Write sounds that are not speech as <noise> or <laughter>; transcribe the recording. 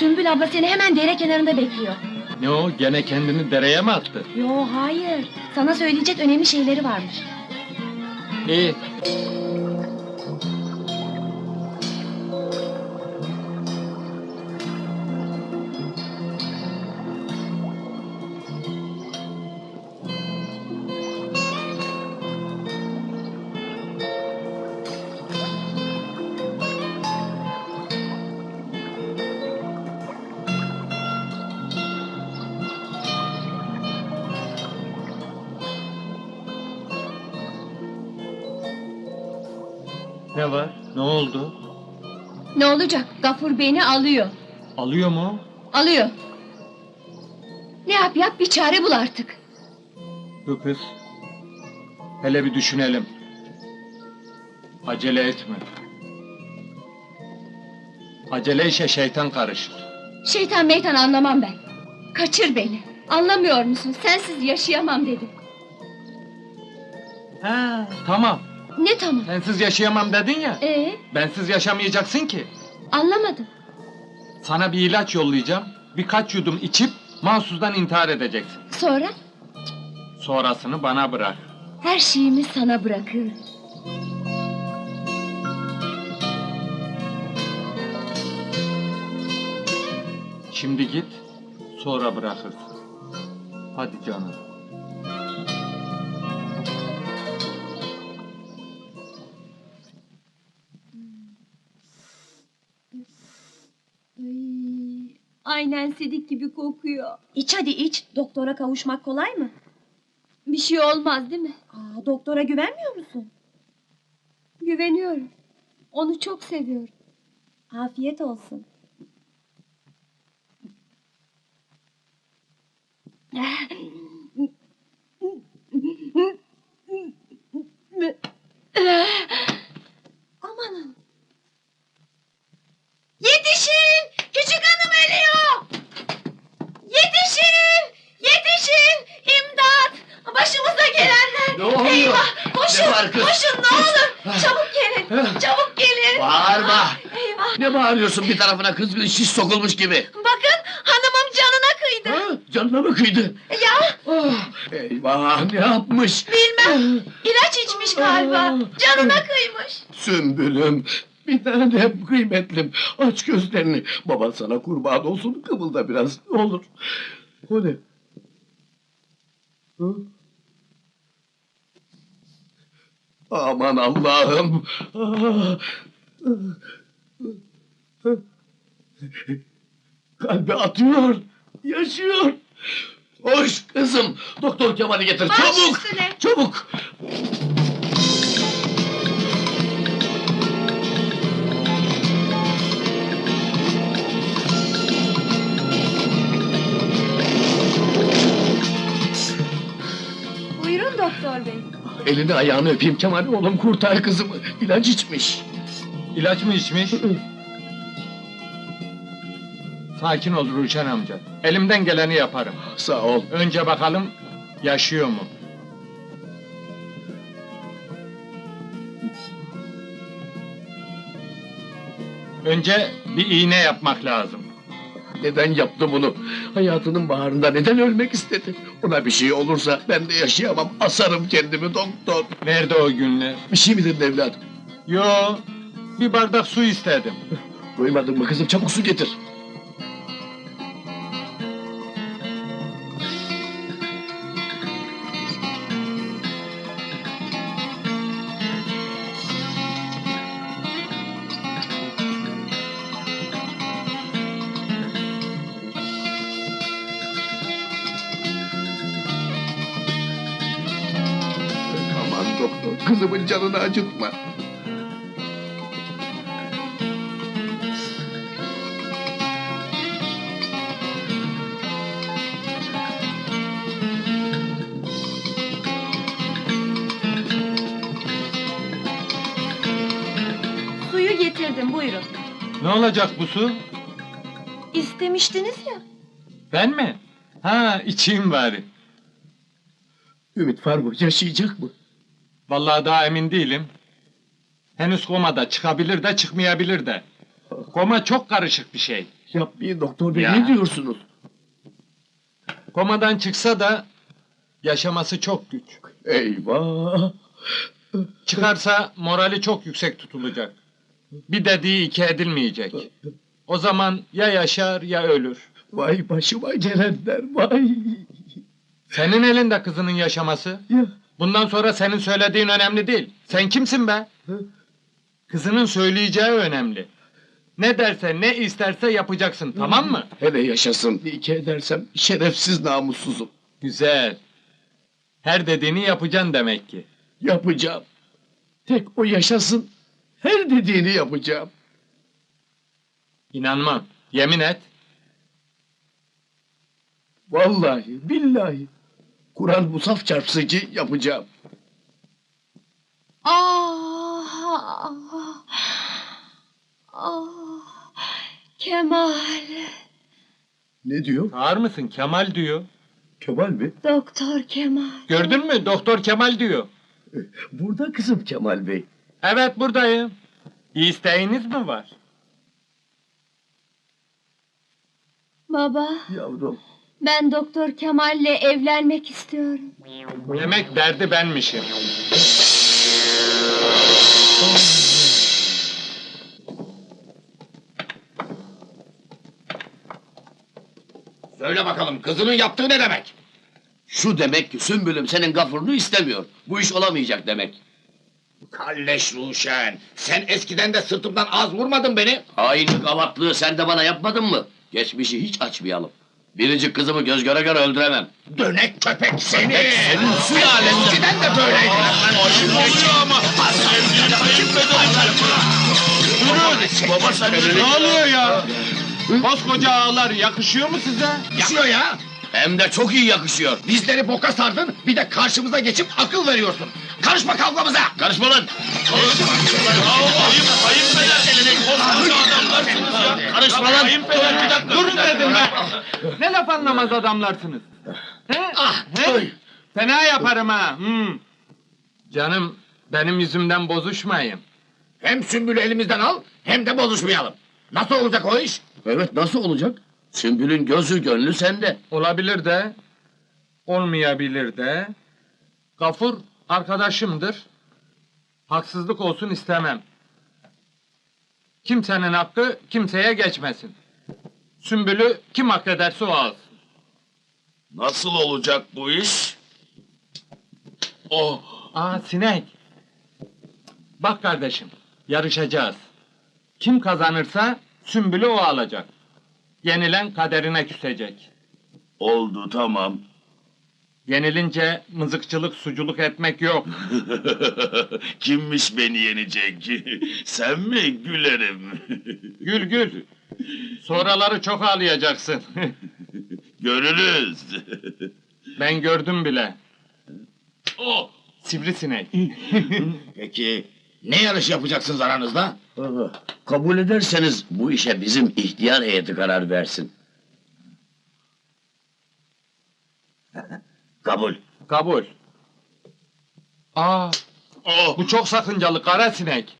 Sümbül abla seni hemen dere kenarında bekliyor. Ne o gene kendini dereye mi attı? Yo hayır. Sana söyleyecek önemli şeyleri varmış. İyi. Ne var? Ne oldu? Ne olacak? Gafur beni alıyor. Alıyor mu? Alıyor. Ne yap yap bir çare bul artık. Dur kız. Hele bir düşünelim. Acele etme. Acele işe şeytan karışır. Şeytan meytan anlamam ben. Kaçır beni. Anlamıyor musun? Sensiz yaşayamam dedim. Ha, tamam. Ne tamam? Sensiz yaşayamam dedin ya. Ee, Bensiz yaşamayacaksın ki. anlamadım. Sana bir ilaç yollayacağım. Birkaç yudum içip mahsustan intihar edeceksin. Sonra Sonrasını bana bırak. her şeyimi sana bırakıyorum. Şimdi git, sonra bırakırsın. Hadi canım. Aynen sedik gibi kokuyor. İç hadi iç. Doktora kavuşmak kolay mı? Bir şey olmaz değil mi? Aa, doktora güvenmiyor musun? Güveniyorum. Onu çok seviyorum. Afiyet olsun. <laughs> Koşun! Koşun ne olur! Çabuk gelin! Çabuk gelin! Bağırma! Eyvah! Ne bağırıyorsun bir tarafına kızgın şiş sokulmuş gibi? Bakın hanımım canına kıydı. Ha, canına mı kıydı? Ya Ah, eyvah ne yapmış? bilmem. İlaç içmiş galiba. Canına kıymış. Sümbülüm. Bir tanem kıymetlim. Aç gözlerini. Baban sana kurban olsun. Kımılda biraz ne olur. O ne? Hı? Aman Allah'ım. Ah. Kalbi atıyor. Yaşıyor. Hoş kızım. Doktor Kemal'i getir. Baş çabuk. üstüne. Çabuk. Elini ayağını öpeyim Kemal oğlum kurtar kızımı. İlaç içmiş. İlaç mı içmiş? Sakin ol Ruşen amca. Elimden geleni yaparım. Sağ ol. Önce bakalım yaşıyor mu? Önce bir iğne yapmak lazım. Neden yaptı bunu? Hayatının baharında neden ölmek istedi? Ona bir şey olursa ben de yaşayamam. Asarım kendimi doktor. Nerede o günler? Bir şey mi dedin evladım? Yo, bir bardak su istedim. Duymadın mı kızım? Çabuk su getir. Doktor, kızımın canını acıtma. Suyu getirdim buyurun. Ne olacak bu su? İstemiştiniz ya. Ben mi? Ha, içeyim bari. Ümit var mı? Yaşayacak mı? Vallahi daha emin değilim. Henüz komada çıkabilir de çıkmayabilir de. Koma çok karışık bir şey. Yapmayın doktor bey Ya. ne diyorsunuz? Komadan çıksa da yaşaması çok güç. Eyvah. Çıkarsa morali çok yüksek tutulacak. Bir dediği iki edilmeyecek. O zaman ya yaşar ya ölür. Vay başıma gelenler vay. Senin elinde kızının yaşaması. Ya. Bundan sonra senin söylediğin önemli değil. Sen kimsin be? Kızının söyleyeceği önemli. Ne derse ne isterse yapacaksın tamam mı? Hele yaşasın. Bir iki edersem şerefsiz namussuzum. Güzel. Her dediğini yapacaksın demek ki. Yapacağım. Tek o yaşasın. Her dediğini yapacağım. İnanmam. Yemin et. Vallahi billahi. Kur'an musaf çarpsıcı yapacağım. Ah, ah, Kemal, Ne diyor? Çağır mısın? Kemal diyor. Kemal mi? Doktor Kemal. Gördün mü? Doktor Kemal diyor. Burada kızım Kemal Bey. Evet buradayım. Bir isteğiniz mi var? Baba, Yavrum. Ben Doktor Kemal'le evlenmek istiyorum. Demek derdi benmişim. Söyle bakalım kızının yaptığı ne demek? Şu demek ki Sümbülüm senin gafurunu istemiyor. Bu iş olamayacak demek. Kalleş Ruşen, sen eskiden de sırtımdan az vurmadın beni. Hainlik avatlığı sen de bana yapmadın mı? Geçmişi hiç açmayalım. Biricik kızımı göz göre göre öldüremem. Dönek köpek seni. senin sülalen- Eskiden de böyleydin. Baba sen Ne oluyor ya? Koskoca ağlar yakışıyor mu size? Yaşıyor ya. Hem de çok iyi yakışıyor. Bizleri boka sardın, bir de karşımıza geçip akıl veriyorsun. Karışma kavgamıza. Karışma lan! Karışma lan! Durun dedim ben. Ne laf anlamaz adamlarsınız. He? Ah, He? Fena yaparım ha. Hmm. Canım benim yüzümden bozuşmayın. Hem sümbülü elimizden al, hem de bozuşmayalım. Nasıl olacak o iş? Evet nasıl olacak? Sümbül'ün gözü gönlü sende. Olabilir de, olmayabilir de. Gafur arkadaşımdır. Haksızlık olsun istemem. Kimsenin hakkı kimseye geçmesin. Sümbülü kim hak ederse o alsın. Nasıl olacak bu iş? Oh! Aa sinek. Bak kardeşim, yarışacağız. Kim kazanırsa sümbülü o alacak. Yenilen kaderine küsecek. Oldu tamam. Yenilince mızıkçılık, suculuk etmek yok. <laughs> Kimmiş beni yenecek? <laughs> Sen mi gülerim? <laughs> Gül gül. Sonraları çok ağlayacaksın. Görürüz. ben gördüm bile. oh! Sivrisinek. Peki, ne yarış yapacaksınız aranızda? Kabul ederseniz bu işe bizim ihtiyar heyeti karar versin. Kabul. Kabul. Aa, Oh! bu çok sakıncalı kara sinek.